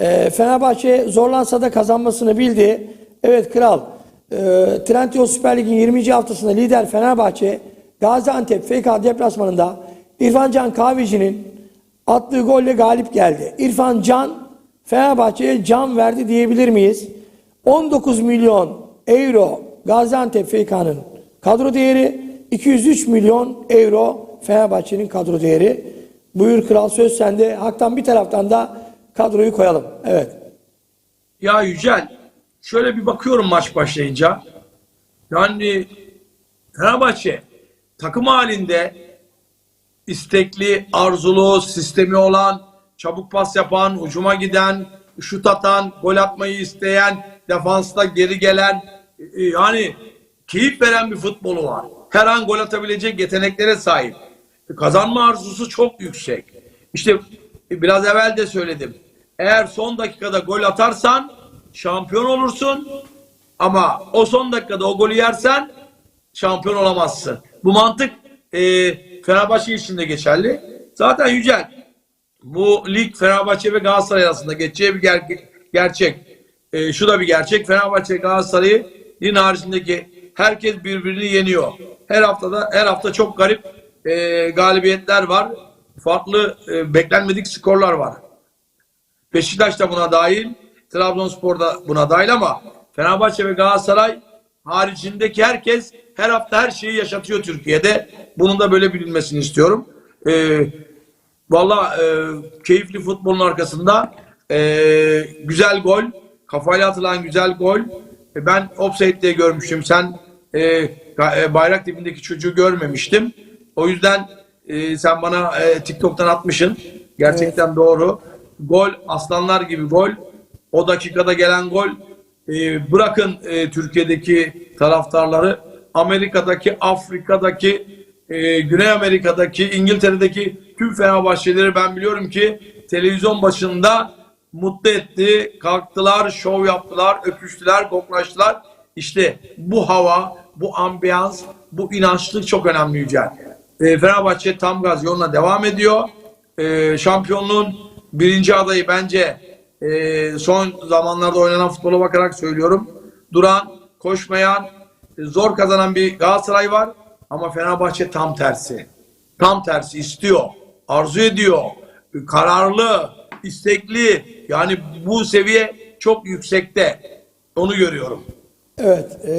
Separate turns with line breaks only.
E, Fenerbahçe zorlansa da kazanmasını bildi. Evet kral. E, Trendyol Süper Lig'in 20. haftasında lider Fenerbahçe Gaziantep FK deplasmanında İrfan Can Kahveci'nin attığı golle galip geldi. İrfan Can Fenerbahçe'ye can verdi diyebilir miyiz? 19 milyon euro Gaziantep FK'nın kadro değeri, 203 milyon euro Fenerbahçe'nin kadro değeri. Buyur kral söz sende. Haktan bir taraftan da kadroyu koyalım. Evet.
Ya Yücel, şöyle bir bakıyorum maç başlayınca. Yani Fenerbahçe takım halinde istekli, arzulu, sistemi olan, çabuk pas yapan, ucuma giden, şut atan, gol atmayı isteyen, defansta geri gelen, e, yani keyif veren bir futbolu var. Her an gol atabilecek yeteneklere sahip. Kazanma arzusu çok yüksek. İşte biraz evvel de söyledim. Eğer son dakikada gol atarsan şampiyon olursun. Ama o son dakikada o golü yersen şampiyon olamazsın. Bu mantık e, Fenerbahçe için de geçerli. Zaten Yücel bu lig Fenerbahçe ve Galatasaray arasında geçeceği bir ger- gerçek. E, şu da bir gerçek. Fenerbahçe Galatasaray'ın haricindeki herkes birbirini yeniyor. Her haftada her hafta çok garip e, galibiyetler var. Farklı e, beklenmedik skorlar var. Beşiktaş da buna dahil. Trabzonspor da buna dahil ama Fenerbahçe ve Galatasaray haricindeki herkes her hafta her şeyi yaşatıyor Türkiye'de. Bunun da böyle bilinmesini istiyorum. Ee, Valla e, keyifli futbolun arkasında e, güzel gol, kafayla atılan güzel gol. E, ben offside diye görmüştüm. Sen e, e, bayrak dibindeki çocuğu görmemiştim. O yüzden e, sen bana e, TikTok'tan atmışsın. Gerçekten doğru. Gol aslanlar gibi gol. O dakikada gelen gol. E, bırakın e, Türkiye'deki taraftarları. Amerika'daki, Afrika'daki, e, Güney Amerika'daki, İngiltere'deki tüm Fenerbahçeleri ben biliyorum ki televizyon başında mutlu etti. Kalktılar, şov yaptılar, öpüştüler, koklaştılar. İşte bu hava, bu ambiyans, bu inançlık çok önemli Yücel. E, Fenerbahçe tam gaz yoluna devam ediyor. E, şampiyonluğun birinci adayı bence e, son zamanlarda oynanan futbola bakarak söylüyorum. Duran, koşmayan, e, zor kazanan bir Galatasaray var. Ama Fenerbahçe tam tersi. Tam tersi istiyor, arzu ediyor, kararlı, istekli. Yani bu seviye çok yüksekte. Onu görüyorum.
Evet. e,